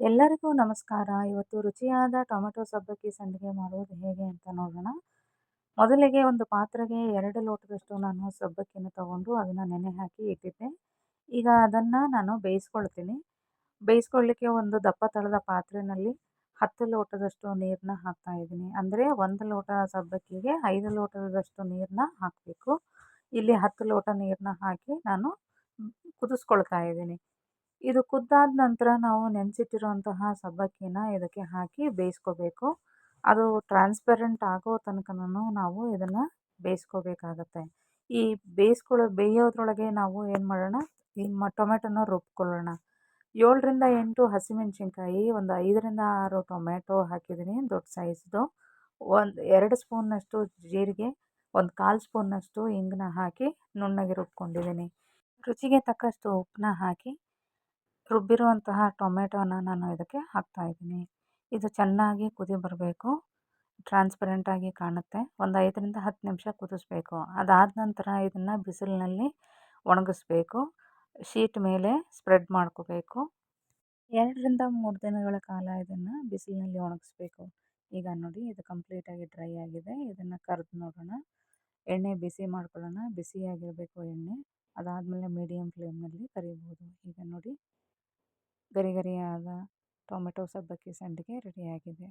ಎಲ್ಲರಿಗೂ ನಮಸ್ಕಾರ. ಇವತ್ತು ರುಚಿಯಾದ ಟೊಮೆಟೊ ಸಬ್ಬಕ್ಕಿ ಸಂಡಿಗೆ ಮಾಡುವುದು ಹೇಗೆ ಅಂತ ನೋಡೋಣ. ಮೊದಲಿಗೆ ಒಂದು ಪಾತ್ರೆಗೆ ಎರಡು ಲೋಟದಷ್ಟು ನಾನು ಸಬ್ಬಕ್ಕಿನ ತಗೊಂಡು ಅದನ್ನು ನೆನೆ ಹಾಕಿ ಇಟ್ಟಿದ್ದೆ. ಈಗ ಅದನ್ನು ನಾನು ಬೇಯಿಸ್ಕೊಳ್ತೀನಿ. ಬೇಯಿಸ್ಕೊಳ್ಳಿಕ್ಕೆ ಒಂದು ದಪ್ಪ ತಳದ ಪಾತ್ರೆಯಲ್ಲಿ ಹತ್ತು ಲೋಟದಷ್ಟು ನೀರನ್ನ ಹಾಕ್ತಾ ಇದ್ದೀನಿ. ಅಂದರೆ ಒಂದು ಲೋಟ ಸಬ್ಬಕ್ಕಿಗೆ ಐದು ಲೋಟದಷ್ಟು ನೀರನ್ನ ಹಾಕಬೇಕು. ಇಲ್ಲಿ ಹತ್ತು ಲೋಟ ನೀರನ್ನ ಹಾಕಿ ನಾನು ಕುದಿಸ್ಕೊಳ್ತಾ ಇದ್ದೀನಿ. ಇದು ಕುದ್ದಾದ ನಂತರ ನಾವು ನೆನೆಸಿಟ್ಟಿರುವಂತಹ ಸಬ್ಬಕ್ಕಿನ ಇದಕ್ಕೆ ಹಾಕಿ ಬೇಯಿಸ್ಕೋಬೇಕು. ಅದು ಟ್ರಾನ್ಸ್ಪರೆಂಟ್ ಆಗೋ ತನಕನೂ ನಾವು ಇದನ್ನು ಬೇಯಿಸ್ಕೋಬೇಕಾಗತ್ತೆ. ಈ ಬೇಯಿಸ್ಕೊಳ್ಳೋ ಬೇಯೋದ್ರೊಳಗೆ ನಾವು ಏನು ಮಾಡೋಣ? ಈ ಮ, ಟೊಮೆಟೊನ ರುಬ್ಕೊಳ್ಳೋಣ. ಏಳರಿಂದ ಎಂಟು ಹಸಿಮೆಣಸಿನ್ಕಾಯಿ, ಒಂದು ಐದರಿಂದ ಆರು ಟೊಮೆಟೊ ಹಾಕಿದ್ದೀನಿ, ದೊಡ್ಡ ಸೈಜ್ದು. ಒಂದು, ಎರಡು ಸ್ಪೂನ್ನಷ್ಟು ಜೀರಿಗೆ, ಒಂದು ಕಾಲು ಸ್ಪೂನ್ನಷ್ಟು ಇಂಗನ್ನ ಹಾಕಿ ನುಣ್ಣಗೆ ರುಬ್ಕೊಂಡಿದ್ದೀನಿ. ರುಚಿಗೆ ತಕ್ಕಷ್ಟು ಉಪ್ಪನ್ನ ಹಾಕಿ ರುಬ್ಬಿರುವಂತಹ ಟೊಮೆಟೋನ ನಾನು ಇದಕ್ಕೆ ಹಾಕ್ತಾ ಇದ್ದೀನಿ. ಇದು ಚೆನ್ನಾಗಿ ಕುದಿ ಬರಬೇಕು. ಟ್ರಾನ್ಸ್ಪರೆಂಟಾಗಿ ಕಾಣುತ್ತೆ. ಒಂದು ಐದರಿಂದ ಹತ್ತು ನಿಮಿಷ ಕುದಿಸ್ಬೇಕು. ಅದಾದ ನಂತರ ಇದನ್ನು ಬಿಸಿಲಿನಲ್ಲಿ ಒಣಗಿಸ್ಬೇಕು. ಶೀಟ್ ಮೇಲೆ ಸ್ಪ್ರೆಡ್ ಮಾಡ್ಕೋಬೇಕು. ಎರಡರಿಂದ ಮೂರು ದಿನಗಳ ಕಾಲ ಇದನ್ನು ಬಿಸಿಲಿನಲ್ಲಿ ಒಣಗಿಸ್ಬೇಕು. ಈಗ ನೋಡಿ, ಇದು ಕಂಪ್ಲೀಟಾಗಿ ಡ್ರೈ ಆಗಿದೆ. ಇದನ್ನು ಕರೆದು ನೋಡೋಣ. ಎಣ್ಣೆ ಬಿಸಿ ಮಾಡ್ಕೊಳ್ಳೋಣ. ಬಿಸಿಯಾಗಿರಬೇಕು ಎಣ್ಣೆ. ಅದಾದಮೇಲೆ ಮೀಡಿಯಮ್ ಫ್ಲೇಮ್ನಲ್ಲಿ ಕರಿಬೋದು. ಈಗ ನೋಡಿ ಗರಿ ಗರಿಯಾದ ಟೊಮೆಟೊ ಸಬ್ಬಕ್ಕಿ ಸಂಡಿಗೆ ರೆಡಿಯಾಗಿದೆ.